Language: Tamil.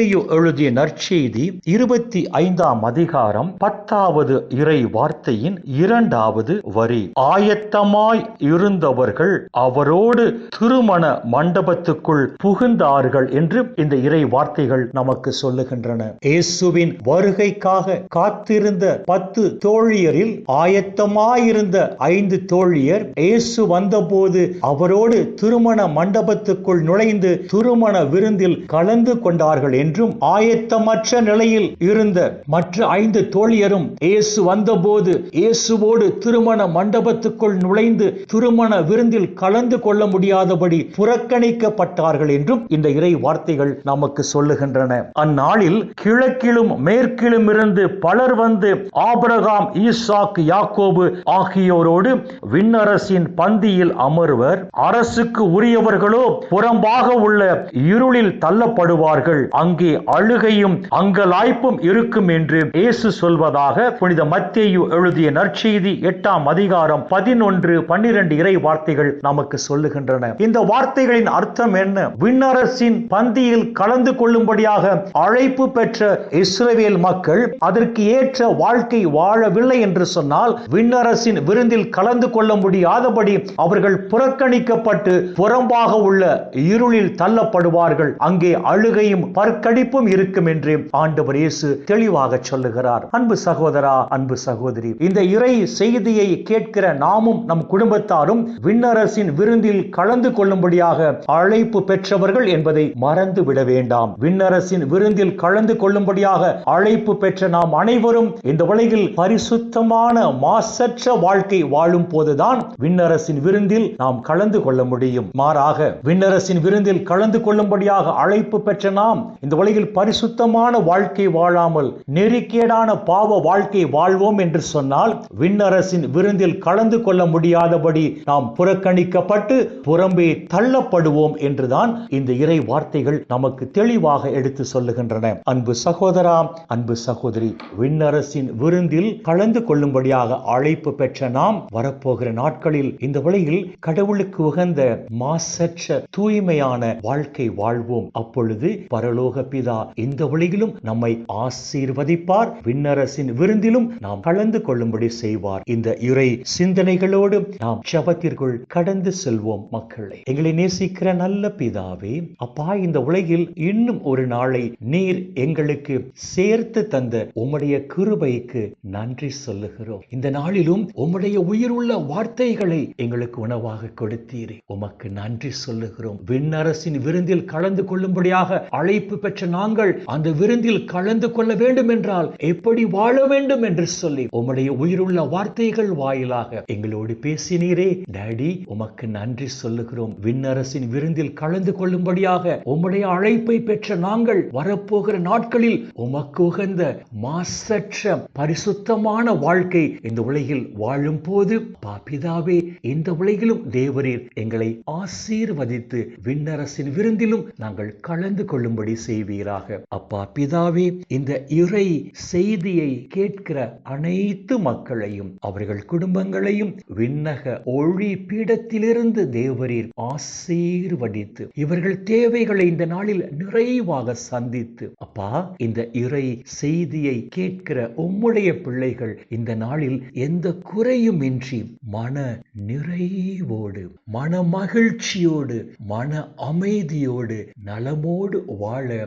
மத்தேயு எழுதிய நற்செய்தி இருபத்தி ஐந்தாம் அதிகாரம் பத்தாவது இறை வார்த்தையின் இரண்டாவது வரி. ஆயத்தமாய் இருந்தவர்கள் அவரோடு திருமண மண்டபத்துக்குள் புகுந்தார்கள் என்று இந்த இறை வார்த்தைகள் நமக்கு சொல்லுகின்றன. இயேசுவின் வருகைக்காக காத்திருந்த பத்து தோழியரில் ஆயத்தமாயிருந்த ஐந்து தோழியர் இயேசு வந்தபோது அவரோடு திருமண மண்டபத்துக்குள் நுழைந்து திருமண விருந்தில் கலந்து கொண்டார்கள் என்று என்றும் ஆயத்தமற்ற நிலையில் இருந்த மற்ற ஐந்து தோழியரும் இயேசு வந்தபோது இயேசுவோடு திருமண மண்டபத்துக்குள் நுழைந்து திருமண விருந்தில் கலந்து கொள்ள முடியாதபடி புறக்கணிக்கப்பட்டார்கள் என்றும் இந்த இறை வார்த்தைகள் நமக்கு சொல்லுகின்றன. அந்நாளில் கிழக்கிலும் மேற்கிலும் இருந்து பலர் வந்து ஆபரகாம் ஈசாக்கு யாக்கோபு ஆகியோரோடு விண்ணரசின் பந்தியில் அமர்வர். அரசுக்கு உரியவர்களோ புறம்பாக உள்ள இருளில் தள்ளப்படுவார்கள். அங்கு அழுகையும் அங்கலாய்ப்பும் இருக்கும் என்று இயேசு சொல்வதாக புனித மத்தேயு எழுதிய நற்செய்தி எட்டாம் அதிகாரம் பதினொன்று பன்னிரண்டு இறை வார்த்தைகள் நமக்கு சொல்லுகின்றன. இந்த வார்த்தைகளின் அர்த்தம் என்ன? விண்ணரசின் பந்தியில் கலந்து கொள்ளும்படியாக அழைப்பு பெற்ற இஸ்ரேல் மக்கள் அதற்கு ஏற்ற வாழ்க்கை வாழவில்லை என்று சொன்னால் விண்ணரசின் விருந்தில் கலந்து கொள்ள முடியாதபடி அவர்கள் புறக்கணிக்கப்பட்டு புறம்பாக உள்ள இருளில் தள்ளப்படுவார்கள். அங்கே அழுகையும் பற்க பற்கடிப்பும் இருக்கும் என்று ஆண்டவர் இயேசு தெளிவாக சொல்லுகிறார். அன்பு சகோதரா அன்பு சகோதரி இந்த இறை செய்தியை கேட்கிற நாமும் நம் குடும்பத்தாரும் விண்ணரசின் விருந்தில் கலந்து கொள்ளும்படியாக அழைப்பு பெற்றவர்கள் என்பதை மறந்து விட வேண்டாம். விண்ணரசின் விருந்தில் கலந்து கொள்ளும்படியாக அழைப்பு பெற்ற நாம் அனைவரும் இந்த உலகில் பரிசுத்தமான மாசற்ற வாழ்க்கை வாழும் போதுதான் விண்ணரசின் விருந்தில் நாம் கலந்து கொள்ள முடியும். மாறாக விண்ணரசின் விருந்தில் கலந்து கொள்ளும்படியாக அழைப்பு பெற்ற நாம் இந்த உலகில் பரிசுத்தமான வாழ்க்கை வாழாமல் நெறிக்கேடான பாவ வாழ்க்கை வாழ்வோம் என்று சொன்னால் விண்ணரசின் விருந்தில் கலந்து கொள்ள முடியாதபடி நாம் புறக்கணிக்கப்பட்டு புறம்பே தள்ளப்படுவோம் என்றுதான் இந்த இறை வார்த்தைகள் நமக்கு தெளிவாக எடுத்து சொல்லுகின்றன. அன்பு சகோதரா அன்பு சகோதரி விண்ணரசின் விருந்தில் கலந்து கொள்ளும்படியாக அழைப்பு பெற்ற நாம் வரப்போகிற நாட்களில் இந்த உலகில் கடவுளுக்கு உகந்த மாசற்ற தூய்மையான வாழ்க்கை வாழ்வோம். அப்பொழுது பரலோக பிதா இந்த வழியிலும் நம்மை ஆசீர்வதிப்பார். விண்ணரசின் விருந்திலும் நாம் கலந்து கொள்ளும்படி செய்வார். இந்த இறை சிந்தனைகளோடு நாம் ஜபத்திற்குள் கடந்து செல்வோம் மக்களை. எங்களை நேசிக்கிற நல்ல பிதாவே அப்பா இந்த உலகில் இன்னும் ஒரு நாளை நீர் எங்களுக்கு சேர்த்து தந்த உம்முடைய கிருபைக்கு நன்றி சொல்லுகிறோம். இந்த நாளிலும் உம்முடைய உயிருள்ள வார்த்தைகளை எங்களுக்கு உணவாக கொடுத்தீரே. உமக்கு நன்றி சொல்லுகிறோம். விண்ணரசின் விருந்தில் கலந்து கொள்ளும்படியாக அழைப்பு பெற்ற நாங்கள் அந்த விருந்தில் கலந்து கொள்ள வேண்டும் என்றால் எப்படி வாழ வேண்டும் என்று சொல்லி உம்முடைய உயிருள்ள வார்த்தைகள் வாயிலாக எங்களோடு பேசினீரே. டேடி உமக்கு நன்றி சொல்லுகிறோம். விண்ணரசின் விருந்தில் கலந்து கொள்ளும்படியாக உம்முடைய அழைப்பை பெற்ற நாங்கள் வரப்போகிற நாட்களில் உமக்கு உகந்த மாசற்ற பரிசுத்தமான வாழ்க்கை இந்த உலகில் வாழும் போது பாபிதாவே இந்த உலகிலும் தேவரீர் எங்களை ஆசீர்வதித்து விண்ணரசின் விருந்திலும் நாங்கள் கலந்து கொள்ளும்படி செய்வீராக. அப்பா பிதாவே இந்த இறை செய்தியை கேட்கிற அனைத்து மக்களையும் அவர்கள் குடும்பங்களையும் விண்ணக ஒளி பீடத்திலிருந்து தேவரீர் ஆசீர்வதித்து இவர்கள் தேவைகளை இந்த நாளில் நிறைவாக சந்தித்து அப்பா இந்த இறை செய்தியை கேட்கிற உம்முடைய பிள்ளைகள் இந்த நாளில் எந்த குறையும் இன்றி மன நிறைவோடு மன மகிழ்ச்சியோடு மன அமைதியோடு நலமோடு வாழ